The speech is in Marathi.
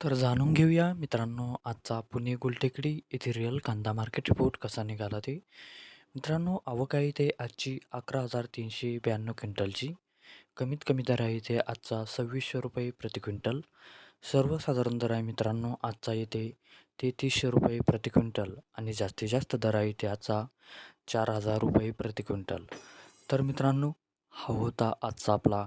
तर जाणून घेऊया मित्रांनो आजचा पुणे गुलटेकडी येथे रिअल कांदा मार्केट रिपोर्ट कसा निघाला ते. मित्रांनो आवक आहे ते आजची अकरा हजार तीनशे ब्याण्णव क्विंटलची कमीत कमी दर आहे इथे आजचा सव्वीसशे रुपये प्रति क्विंटल. सर्वसाधारण दर आहे मित्रांनो आजचा येथे तेहतीसशे रुपये प्रति क्विंटल आणि जास्तीत जास्त दर आहे इथे आजचा चार हजार रुपये प्रति क्विंटल. तर मित्रांनो हा होता आजचा आपला